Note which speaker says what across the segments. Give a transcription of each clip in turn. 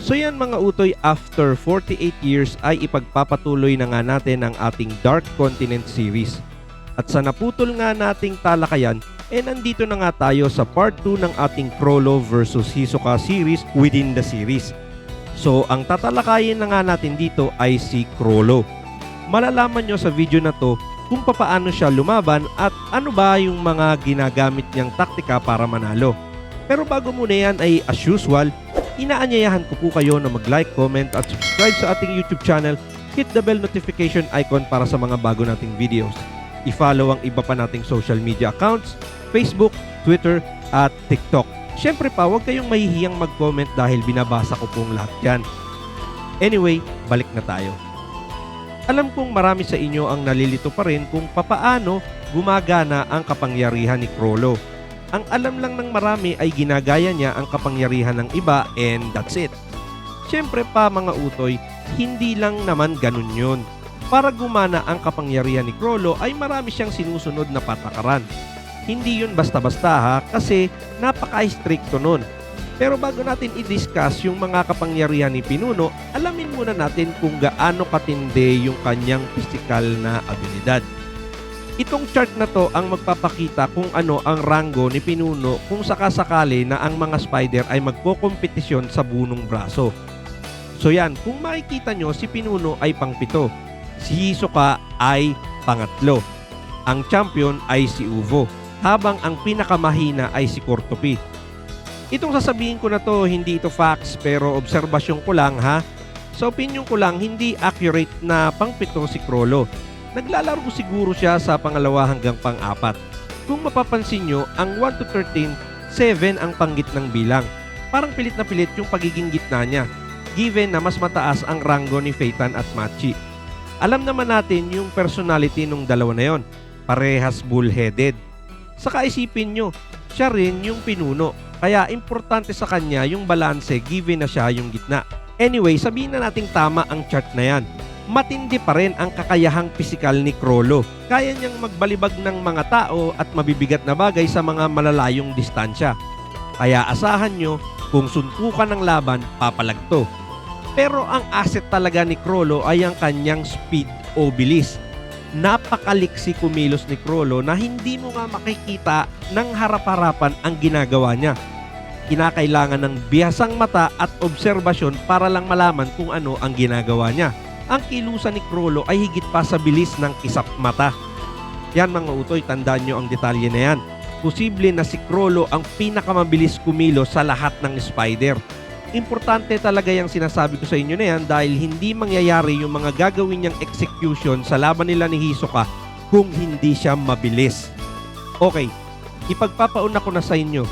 Speaker 1: So yan mga utoy, after 48 years ay ipagpapatuloy na nga natin ang ating Dark Continent series. At sa naputol nga nating talakayan, eh nandito na nga tayo sa part 2 ng ating Frollo versus Hisoka series within the series. So ang tatalakayin na nga natin dito ay si Crollo. Malalaman nyo sa video na to kung papaano siya lumaban at ano ba yung mga ginagamit niyang taktika para manalo. Pero bago muna yan ay as usual, inaanyayahan ko po kayo na mag-like, comment at subscribe sa ating YouTube channel. Hit the bell notification icon para sa mga bago nating videos. I-follow ang iba pa nating social media accounts, Facebook, Twitter at TikTok. Siyempre pa, huwag kayong mahihiyang mag-comment dahil binabasa ko pong lahat yan. Anyway, balik na tayo. Alam kong marami sa inyo ang nalilito pa rin kung papaano gumagana ang kapangyarihan ni Crollo. Ang alam lang ng marami ay ginagaya niya ang kapangyarihan ng iba and that's it. Siyempre pa mga utoy, hindi lang naman ganun yun. Para gumana ang kapangyarihan ni Crollo ay marami siyang sinusunod na patakaran. Hindi yun basta-basta ha kasi napaka-stricto nun. Pero bago natin i-discuss yung mga kapangyarihan ni Pinuno, alamin muna natin kung gaano katindi yung kanyang physical na abilidad. Itong chart na to ang magpapakita kung ano ang rango ni Pinuno kung sakasakali na ang mga spider ay magkokompetisyon sa bunong braso. So yan, kung makikita nyo, si Pinuno ay pangpito. Si Hisoka ay pangatlo. Ang champion ay si Uvo. Habang ang pinakamahina ay si Cortopi. Itong sasabihin ko na to, hindi ito facts pero obserbasyon ko lang ha. Sa opinion ko lang, hindi accurate na pangpito si Crollo. Naglalaro siguro siya sa pangalawa hanggang pang-apat. Kung mapapansin nyo, ang 1 to 13, 7 ang panggit ng bilang. Parang pilit na pilit yung pagiging gitna niya, given na mas mataas ang rango ni Feitan at Machi. Alam naman natin yung personality nung dalawa na yon, parehas bullheaded. Saka isipin nyo, siya rin yung pinuno, kaya importante sa kanya yung balanse given na siya yung gitna. Anyway, sabihin na nating tama ang chart na yan. Matindi pa rin ang kakayahang pisikal ni Crollo. Kaya niyang magbalibag ng mga tao at mabibigat na bagay sa mga malalayong distansya. Kaya asahan nyo, kung suntukan ng laban, papalagto. Pero ang asset talaga ni Crollo ay ang kanyang speed o bilis. Napakaliksi kumilos ni Crollo na hindi mo nga makikita ng harap-harapan ang ginagawa niya. Kinakailangan ng bihasang mata at obserbasyon para lang malaman kung ano ang ginagawa niya. Ang kilusan ni Crollo ay higit pa sa bilis ng kisap mata. Yan mga utoy, tandaan nyo ang detalye na yan. Posible na si Crollo ang pinakamabilis kumilos sa lahat ng spider. Importante talaga yung sinasabi ko sa inyo na yan dahil hindi mangyayari yung mga gagawin niyang execution sa laban nila ni Hisoka kung hindi siya mabilis. Okay, ipagpapauna ko na sa inyo.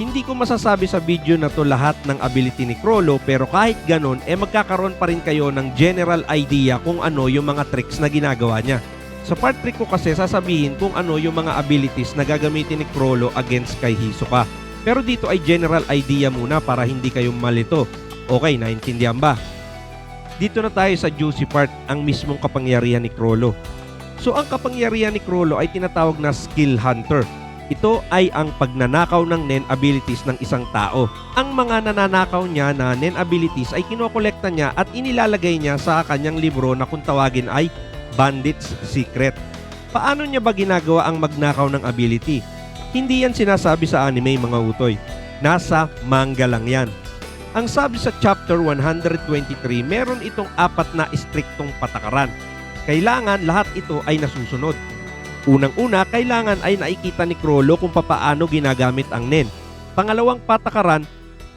Speaker 1: Hindi ko masasabi sa video na to lahat ng ability ni Crollo pero kahit ganon, eh magkakaroon pa rin kayo ng general idea kung ano yung mga tricks na ginagawa niya. Sa part 3 ko kasi sasabihin kung ano yung mga abilities na gagamitin ni Crollo against kay Hisoka. Pero dito ay general idea muna para hindi kayo malito. Okay, naintindihan ba? Dito na tayo sa juicy part, ang mismong kapangyarihan ni Crollo. So ang kapangyarihan ni Crollo ay tinatawag na skill hunter. Ito ay ang pagnanakaw ng Nen abilities ng isang tao. Ang mga nananakaw niya na Nen abilities ay kinokolekta niya at inilalagay niya sa kanyang libro na kung tawagin ay Bandit's Secret. Paano niya ba ginagawa ang magnakaw ng ability? Hindi yan sinasabi sa anime mga utoy. Nasa manga lang yan. Ang sabi sa chapter 123, meron itong apat na istriktong patakaran. Kailangan lahat ito ay nasusunod. Unang-una, kailangan ay nakikita ni Crollo kung papaano ginagamit ang NEN. Pangalawang patakaran,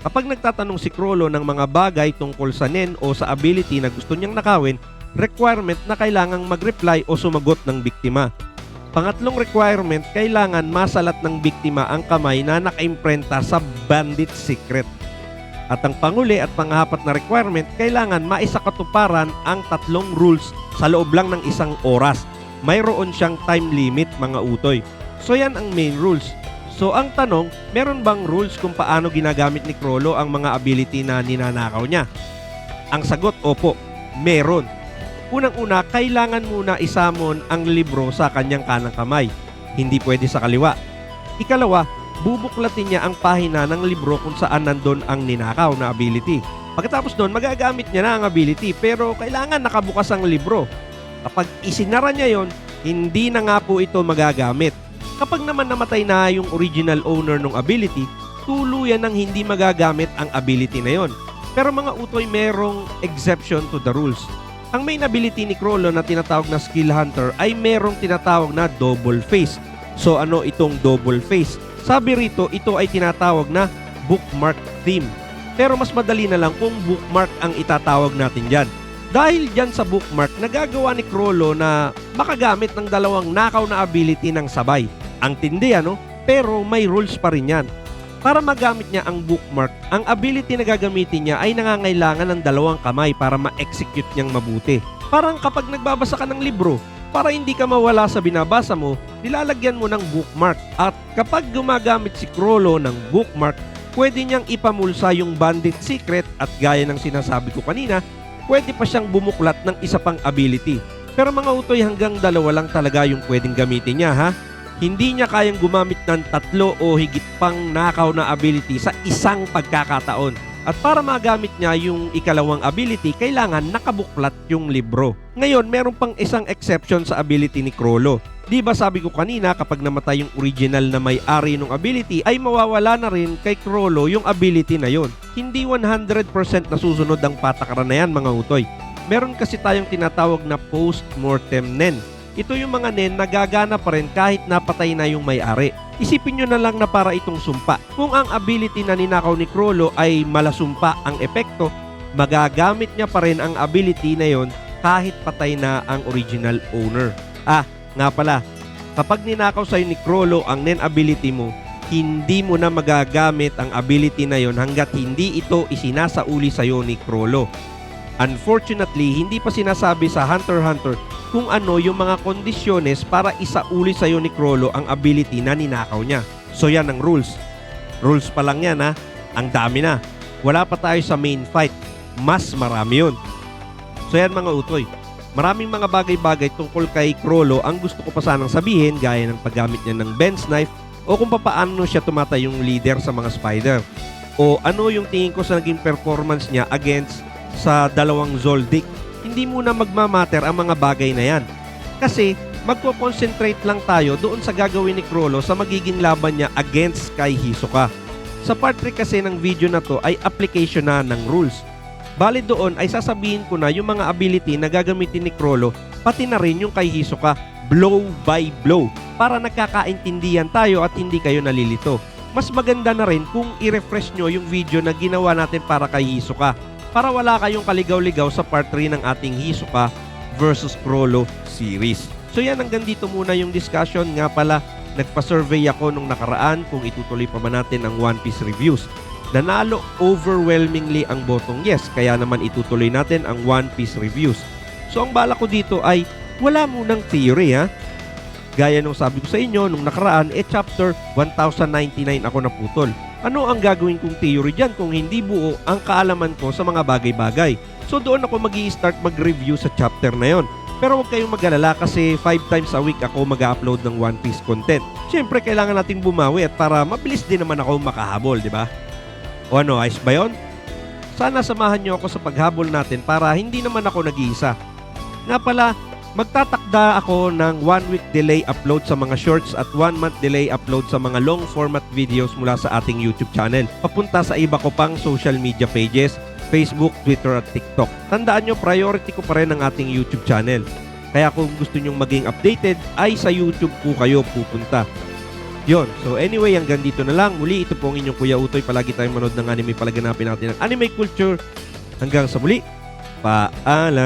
Speaker 1: kapag nagtatanong si Crollo ng mga bagay tungkol sa NEN o sa ability na gusto niyang nakawin, requirement na kailangang mag-reply o sumagot ng biktima. Pangatlong requirement, kailangan masalat ng biktima ang kamay na nakaimprenta sa bandit secret. At ang panguli at pangapat na requirement, kailangan maisakatuparan ang tatlong rules sa loob lang ng isang oras. Mayroon siyang time limit mga utoy. So yan ang main rules. So ang tanong, meron bang rules kung paano ginagamit ni Crollo ang mga ability na ninanakaw niya? Ang sagot, opo, meron. Unang-una, kailangan muna isamon ang libro sa kanyang kanang kamay. Hindi pwede sa kaliwa. Ikalawa, bubuklatin niya ang pahina ng libro kung saan nandun ang ninakaw na ability. Pagkatapos doon, magagamit niya na ang ability pero kailangan nakabukas ang libro. Kapag isinara niya yon, hindi na nga po ito magagamit. Kapag naman namatay na yung original owner ng ability, tuluyan ng hindi magagamit ang ability na yon. Pero mga utoy merong exception to the rules. Ang main ability ni Crollo na tinatawag na Skill Hunter ay merong tinatawag na double face. So ano itong double face? Sabi rito, ito ay tinatawag na bookmark theme. Pero mas madali na lang kung bookmark ang itatawag natin dyan. Dahil dyan sa bookmark, nagagawa ni Crollo na makagamit ng dalawang nakaw na ability ng sabay. Ang tindi ano, pero may rules pa rin yan. Para magamit niya ang bookmark, ang ability na gagamitin niya ay nangangailangan ng dalawang kamay para ma-execute niyang mabuti. Parang kapag nagbabasa ka ng libro, para hindi ka mawala sa binabasa mo, nilalagyan mo ng bookmark. At kapag gumagamit si Crollo ng bookmark, pwede niyang ipamulsa yung bandit secret at gaya ng sinasabi ko kanina, pwede pa siyang bumuklat ng isa pang ability. Pero mga utoy hanggang dalawa lang talaga yung pwedeng gamitin niya ha. Hindi niya kayang gumamit ng tatlo o higit pang nakaw na ability sa isang pagkakataon. At para magamit niya yung ikalawang ability, kailangan nakabuklat yung libro. Ngayon, meron pang isang exception sa ability ni Crollo. Di ba sabi ko kanina kapag namatay yung original na may-ari ng ability ay mawawala na rin kay Crollo yung ability na yon. Hindi 100% nasusunod ang patakaran na yan mga utoy. Meron kasi tayong tinatawag na post-mortem nen. Ito yung mga nen na gagana pa rin kahit napatay na yung may-ari. Isipin nyo na lang na para itong sumpa. Kung ang ability na ninakaw ni Crollo ay malasumpa ang epekto, magagamit niya pa rin ang ability na yon kahit patay na ang original owner. Ah, nga pala, kapag ninakaw sa'yo ni Crollo ang nen ability mo, hindi mo na magagamit ang ability na yon hanggat hindi ito isinasauli sa'yo ni Crollo. Unfortunately, hindi pa sinasabi sa Hunter x Hunter kung ano yung mga kondisyones para isauli sa'yo ni Crollo ang ability na ninakaw niya. So yan ang rules. Rules pa lang yan ha. Ang dami na. Wala pa tayo sa main fight. Mas marami yun. So yan mga utoy. Maraming mga bagay-bagay tungkol kay Crollo ang gusto ko pa sanang sabihin gaya ng paggamit niya ng Ben's knife o kung papaano siya tumatay yung leader sa mga spider. O ano yung tingin ko sa naging performance niya against sa dalawang Zoldyck hindi muna magmamatter ang mga bagay na yan. Kasi magpo-concentrate lang tayo doon sa gagawin ni Crollo sa magiging laban niya against kay Hisoka. Sa part 3 kasi ng video na to ay application na ng rules. Bali doon ay sasabihin ko na yung mga ability na gagamitin ni Crollo pati na rin yung kay Hisoka blow by blow para nagkakaintindihan tayo at hindi kayo nalilito. Mas maganda na rin kung i-refresh nyo yung video na ginawa natin para kay Hisoka para wala kayong kaligaw-ligaw sa part 3 ng ating Hisoka versus Crollo series. So yan, hanggang dito muna yung discussion. Nga pala, nagpa-survey ako nung nakaraan kung itutuloy pa ba natin ang One Piece reviews. Nanalo overwhelmingly ang botong yes, kaya naman itutuloy natin ang One Piece reviews. So ang bala ko dito ay wala munang theory ha. Gaya nung sabi ko sa inyo nung nakaraan, eh chapter 1099 ako naputol. Ano ang gagawin kong theory dyan kung hindi buo ang kaalaman ko sa mga bagay-bagay? So doon ako mag start mag-review sa chapter na yon. Pero huwag kayong mag-alala kasi 5 times a week ako mag-upload ng One Piece content. Siyempre, kailangan nating bumawi at para mabilis din naman ako makahabol, di ba? O ano, ayos ba yun? Sana samahan nyo ako sa paghabol natin para hindi naman ako nag-iisa. Nga pala, magtatakda ako ng one week delay upload sa mga shorts at one month delay upload sa mga long format videos mula sa ating YouTube channel. Papunta sa iba ko pang social media pages, Facebook, Twitter at TikTok. Tandaan nyo, priority ko pa rin ang ating YouTube channel. Kaya kung gusto nyong maging updated, ay sa YouTube po kayo pupunta. Yon. So anyway, hanggang dito na lang. Muli, ito po ang inyong Kuya Utoy. Palagi tayong manood ng anime. Palaganapin natin ang anime culture. Hanggang sa muli. Paalam!